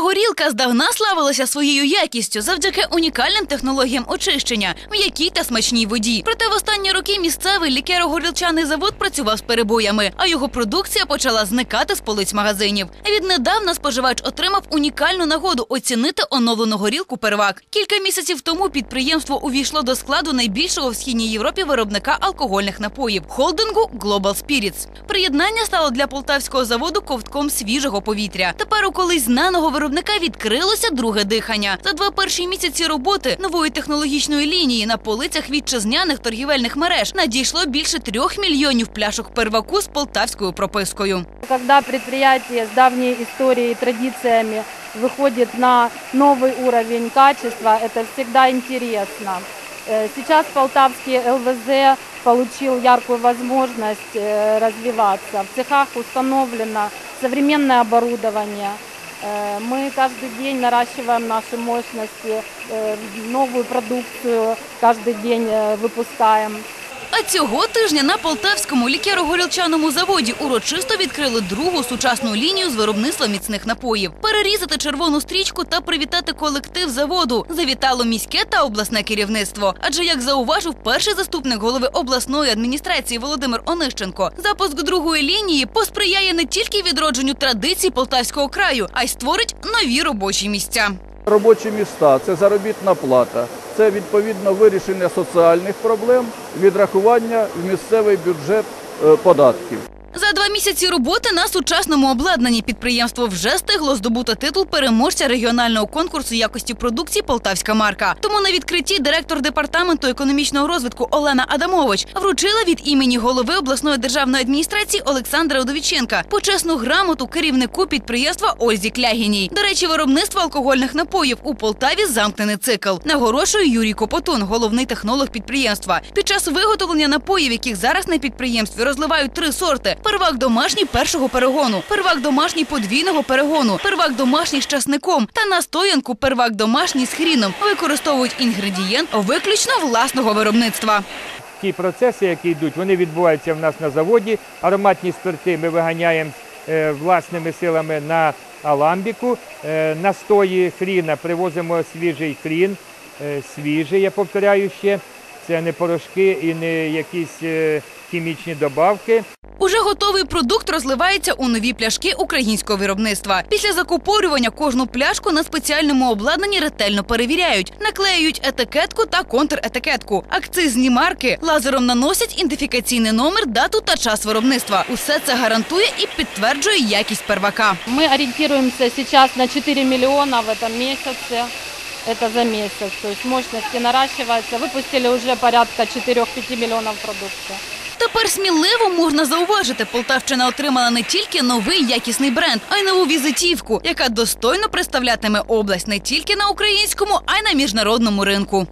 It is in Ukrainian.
горілка здавна славилася своєю якістю завдяки унікальним технологіям очищення, м'якій та смачній воді. Проте в останні роки місцевий лікеро-горілчаний завод працював з перебоями, а його продукція почала зникати з полиць магазинів. Віднедавна споживач отримав унікальну нагоду оцінити оновлену горілку первак. Кілька місяців тому підприємство увійшло до складу найбільшого в східній Європі виробника алкогольних напоїв холдингу Global Spirits. Приєднання стало для полтавського заводу ковтком свіжого повітря. Тепер у колись знаного виробника відкрилося друге дихання. За два перші місяці роботи нової технологічної лінії на полицях вітчизняних торгівельних мереж надійшло більше трьох мільйонів пляшок перваку з полтавською пропискою. Когда предприятие с давней историей и традициями выходит на новый уровень качества, это всегда интересно. Э, Сейчас Полтавский ЛВЗ получил яркую возможность э, развиваться. В цехах установлено современное оборудование. Э, Мы каждый день наращиваем наши мощности, э, новую продукцию каждый день э, выпускаем. А цього тижня на полтавському лікеро-горілчаному заводі урочисто відкрили другу сучасну лінію з виробництва міцних напоїв. Перерізати червону стрічку та привітати колектив заводу завітало міське та обласне керівництво. Адже, як зауважив перший заступник голови обласної адміністрації Володимир Онищенко, запуск другої лінії посприяє не тільки відродженню традицій полтавського краю, а й створить нові робочі місця. Робочі міста це заробітна плата, це відповідно вирішення соціальних проблем, відрахування в місцевий бюджет е, податків. Місяці роботи на сучасному обладнанні підприємство вже стигло здобути титул переможця регіонального конкурсу якості продукції Полтавська марка. Тому на відкритті директор департаменту економічного розвитку Олена Адамович вручила від імені голови обласної державної адміністрації Олександра Удовіченка почесну грамоту керівнику підприємства Ользі Клягіній. До речі, виробництво алкогольних напоїв у Полтаві замкнений цикл. Нагорошує Юрій Копотун, головний технолог підприємства. Під час виготовлення напоїв, яких зараз на підприємстві розливають три сорти: первак домашній першого перегону, первак домашній подвійного перегону, первак домашній з часником та настоянку первак домашній з хріном використовують інгредієнт виключно власного виробництва. ті процеси, які йдуть, вони відбуваються в нас на заводі. Ароматні спирти ми виганяємо е, власними силами на аламбіку. Е, Настої хріна привозимо свіжий хрін, е, свіжий, я повторяю ще. Це не порошки і не якісь е, хімічні добавки. Уже готовий продукт розливається у нові пляшки українського виробництва. Після закупорювання кожну пляшку на спеціальному обладнанні ретельно перевіряють, наклеюють етикетку та контретикетку. Акцизні марки лазером наносять ідентифікаційний номер, дату та час виробництва. Усе це гарантує і підтверджує якість первака. Мы ориентируемся сейчас на 4 миллиона в этом месяце. Это за месяц. То есть мощности наращиваются. Выпустили уже порядка 4-5 миллионов продукции. Тепер сміливо можна зауважити, Полтавщина отримала не тільки новий якісний бренд, а й нову візитівку, яка достойно представлятиме область не тільки на українському, а й на міжнародному ринку.